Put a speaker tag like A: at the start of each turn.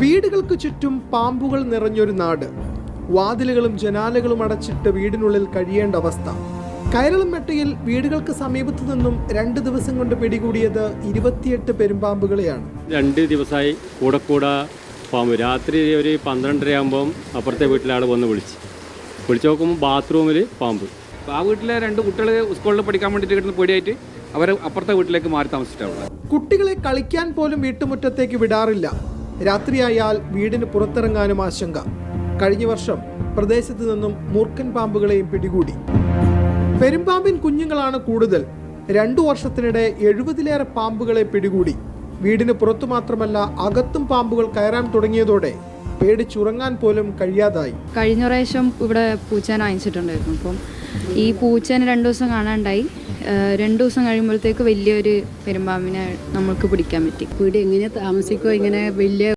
A: വീടുകൾക്ക് ചുറ്റും പാമ്പുകൾ നിറഞ്ഞൊരു നാട്. വാതിലുകളും ജനാലകളും അടച്ചിട്ട് വീടിനുള്ളിൽ കഴിയേണ്ട അവസ്ഥ. കയറളം മെട്ടയിൽ വീടുകൾക്ക് സമീപത്തു നിന്നും രണ്ട് ദിവസം കൊണ്ട് പിടികൂടിയത് ഇരുപത്തിയെട്ട് പെരുമ്പാമ്പുകളെയാണ്.
B: രണ്ട് ദിവസമായി കൂടെ കൂടെ പാമ്പ്. രാത്രി ഒരു പന്ത്രണ്ടര ആകുമ്പം അപ്പുറത്തെ വീട്ടിലാണ് വന്ന് വിളിച്ച്. വിളിച്ചു നോക്കുമ്പോൾ ബാത്റൂമിൽ പാമ്പ്.
C: ആ വീട്ടിലെ രണ്ട് കുട്ടികൾ സ്കൂളിൽ പഠിക്കാൻ വേണ്ടിയിട്ട് കിട്ടുന്ന പേടിയായിട്ട് അവർ അപ്പുറത്തെ വീട്ടിലേക്ക് മാറി താമസിച്ചിട്ടുള്ളത്
A: കുട്ടികളെ കളിക്കാൻ പോലും വീട്ടുമുറ്റത്തേക്ക് വിടാറില്ല. രാത്രിയായാൽ വീടിന് പുറത്തിറങ്ങാനും ആശങ്ക. കഴിഞ്ഞ വർഷം പ്രദേശത്ത് നിന്നും മൂർഖൻ പാമ്പുകളെയും പിടികൂടി. പെരുമ്പാമ്പിൻ കുഞ്ഞുങ്ങളാണ് കൂടുതൽ. രണ്ടു വർഷത്തിനിടെ എഴുപതിലേറെ പാമ്പുകളെ പിടികൂടി. വീടിന് പുറത്തു മാത്രമല്ല അകത്തും പാമ്പുകൾ കയറാൻ തുടങ്ങിയതോടെ പേടിച്ചുറങ്ങാൻ പോലും കഴിയാതായി.
D: കഴിഞ്ഞ പ്രാവശ്യം ഇവിടെ പൂച്ചേനെ വാങ്ങിച്ചിട്ടുണ്ടായിരുന്നു. അപ്പം ഈ പൂച്ചേനെ രണ്ടു ദിവസം കാണാണ്ടായി. രണ്ടു ദിവസം കഴിയുമ്പോഴത്തേക്ക് വലിയൊരു പെരുമ്പാമ്പിനെ നമ്മൾക്ക് പിടിക്കാൻ പറ്റി.
E: വീട് എങ്ങനെ താമസിക്കുക ഇങ്ങനെ വലിയ